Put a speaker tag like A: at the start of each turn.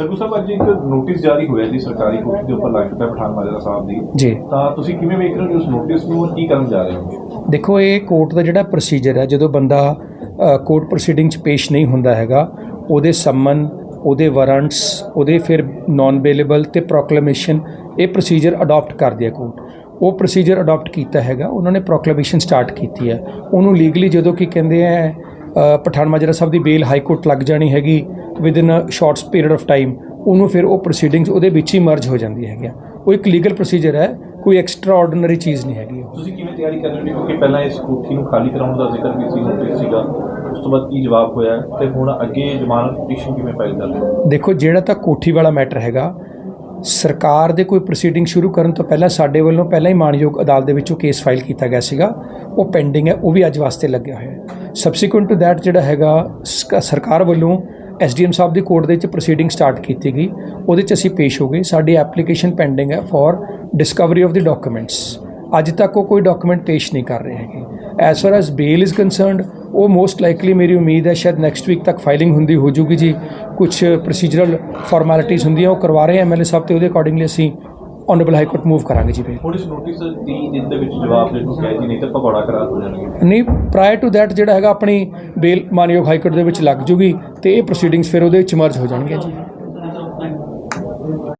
A: ਸੰਗੂ ਸਾਹਿਬ ਅੱਜ ਇੱਕ ਨੋਟਿਸ ਜਾਰੀ ਹੋਇਆ ਜੀ ਸਰਕਾਰੀ ਕੋਠੀ ਦੇ ਉੱਪਰ ਲੱਗ ਚੁੱਕਾ ਹੈ ਪਠਾਨ ਮਾਜਰਾ ਸਾਹਿਬ ਦੀ।
B: ਜੀ।
A: ਤਾਂ ਤੁਸੀਂ ਕਿਵੇਂ ਵੇਖ ਰਹੇ ਹੋ ਉਸ ਨੋਟਿਸ ਨੂੰ ਕੀ ਕਰਨ ਜਾ ਰਹੇ ਹੋ?
B: ਦੇਖੋ ਇਹ ਕੋਰਟ ਦਾ ਜਿਹੜਾ ਪ੍ਰੋਸੀਜਰ ਹੈ ਜਦੋਂ ਬੰਦਾ ਕੋਰਟ ਪ੍ਰੋਸੀਡਿੰਗ 'ਚ ਪੇਸ਼ ਨਹੀਂ ਹੁੰਦਾ ਹੈਗਾ ਉਹਦੇ ਸੰਮਨ ਉਹਦੇ ਵਾਰੰਟਸ ਉਹਦੇ ਫਿਰ ਨਾਨ ਬੇਲੇਬਲ ਤੇ ਪ੍ਰੋਕਲੇਮੇਸ਼ਨ ਇਹ ਪ੍ਰੋਸੀਜਰ ਅਡਾਪਟ ਕਰਦੀ ਹੈ ਕੋਰਟ ਉਹ ਪ੍ਰੋਸੀਜਰ ਅਡਾਪਟ ਕੀਤਾ ਹੈਗਾ ਉਹਨਾਂ ਨੇ ਪ੍ਰੋਕਲੇਮੇਸ਼ਨ ਸਟਾਰਟ ਕੀਤੀ ਹੈ। ਉਹਨੂੰ ਲੀਗਲੀ ਜਦੋਂ ਕੀ ਕਹਿੰਦੇ ਆ ਪਠਾਨ ਮਾਜਰਾ ਸਾਹਿਬ ਦੀ ਬੇਲ ਹਾਈ ਕੋਰਟ ਲੱਗ ਜਾਣੀ ਹੈਗੀ within a shorts period of time ਉਹਨੂੰ ਫਿਰ ਉਹ ਪ੍ਰੋਸੀਡਿੰਗਸ ਉਹਦੇ ਵਿੱਚ ਹੀ ਮਰਜ ਹੋ ਜਾਂਦੀ ਹੈਗੀ ਉਹ ਇੱਕ ਲੀਗਲ ਪ੍ਰੋਸੀਜਰ ਹੈ ਕੋਈ ਐਕਸਟਰਾ ਆਰਡੀਨਰੀ ਚੀਜ਼ ਨਹੀਂ ਹੈਗੀ ਉਹ।
A: ਤੁਸੀਂ ਕਿਵੇਂ ਤਿਆਰੀ ਕਰ ਰਹੇ ਹੋ? ਕਿਉਂਕਿ ਪਹਿਲਾਂ ਇਸ ਕੋਠੀ ਨੂੰ ਖਾਲੀ ਕਰਾਉਣ ਦਾ ਜ਼ਿਕਰ ਵੀ ਸੀ ਨੋਟਿਸ ਸੀਗਾ। ਉਸ ਤੋਂ ਬਾਅਦ ਕੀ ਜਵਾਬ ਹੋਇਆ ਹੈ? ਤੇ ਹੁਣ ਅੱਗੇ ਜ਼ਮਾਨਤ ਪਟੀਸ਼ਨ ਕਿਵੇਂ ਫਾਈਲ ਕਰ ਰਹੇ ਹੋ?
B: ਦੇਖੋ ਜਿਹੜਾ ਤਾਂ ਕੋਠੀ ਵਾਲਾ ਮੈਟਰ ਹੈਗਾ ਸਰਕਾਰ ਦੇ ਕੋਈ ਪ੍ਰੋਸੀਡਿੰਗ ਸ਼ੁਰੂ ਕਰਨ ਤੋਂ ਪਹਿਲਾਂ ਸਾਡੇ ਵੱਲੋਂ ਪਹਿਲਾਂ ਹੀ ਮਾਨਯੋਗ ਅਦਾਲਤ ਦੇ ਵਿੱਚੋਂ ਕੇਸ ਫਾਈਲ ਕੀਤਾ ਗਿਆ ਸੀਗਾ। ਉਹ ਪੈਂਡਿੰਗ ਹੈ ਉਹ ਵੀ ਅੱਜ ਵਾਸਤੇ ਲੱਗਿਆ ਹੋਇਆ ਹੈ। ਸਬਸੀਕੁਐਂਟ ਟੂ ਥੈਟ ਜਿਹੜਾ ਹੈਗਾ ਸਕ- ਸਰਕਾਰ ਵੱਲੋਂ ਐਸਡੀਐਮ ਸਾਹਿਬ ਦੀ ਕੋਰਟ ਦੇ ਵਿੱਚ ਪ੍ਰੋਸੀਡਿੰਗ ਸਟਾਰਟ ਕੀਤੀ ਗਈ। ਉਹਦੇ 'ਚ ਅਸੀਂ ਪੇਸ਼ ਹੋ ਗਏ। ਸਾਡੀ ਐਪਲੀਕੇਸ਼ਨ ਪੈਂਡਿੰਗ ਹੈ for discovery of the documents ਅੱਜ ਤੱਕ ਉਹ ਕੋਈ ਡਾਕੂਮੈਂਟ ਪੇਸ਼ ਨਹੀਂ ਕਰ ਰਹੇ ਹੈਗੇ। As far as bail is concerned ਉਹ ਮੋਸਟ ਲਾਈਕਲੀ ਮੇਰੀ ਉਮੀਦ ਹੈ ਸ਼ਾਇਦ ਨੈਕਸਟ ਵੀਕ ਤੱਕ ਫਾਈਲਿੰਗ ਹੁੰਦੀ ਹੋ ਜੂਗੀ ਜੀ। ਕੁਝ ਪ੍ਰੋਸੀਜਰਲ ਫਾਰਮੈਲਿਟੀਜ਼ ਹੁੰਦੀਆਂ ਉਹ ਕਰਵਾ ਰਹੇ ਐਮਐਲਏ ਸਾਹਿਬ ਤੇ ਉਹਦੇ ਅਕੋਰਡਿੰਗਲੀ ਅਸੀਂ ਆਨਰੇਬਲ ਹਾਈ ਕੋਰਟ ਮੂਵ ਕਰਾਂਗੇ ਜੀ ਬੇਲ
A: ਇਸ ਨੋਟਿਸ ਦੀ ਦਿਨ ਦੇ ਵਿੱਚ ਜਵਾਬ ਦੇ ਚੁੱਕਿਆ ਹੈ ਜੀ ਨਹੀਂ ਤਾਂ ਪਕੌੜਾ ਕਰਾ ਹੋ ਜਾਣਗੇ
B: ਨਹੀਂ ਪ੍ਰਾਇਰ ਟੂ ਥੈਟ ਜਿਹੜਾ ਹੈਗਾ ਆਪਣੀ ਬੇਲ ਮਾਨਯੋਗ ਹਾਈ ਕੋਰਟ ਦੇ ਵਿੱਚ ਲੱਗ ਜੂਗੀ ਤੇ ਇਹ ਪ੍ਰੋਸੀਡਿੰਗਸ ਫਿਰ ਉਹਦੇ ਵਿੱਚ ਮਰਜ ਹੋ ਜਾਣਗੀਆਂ ਜੀ।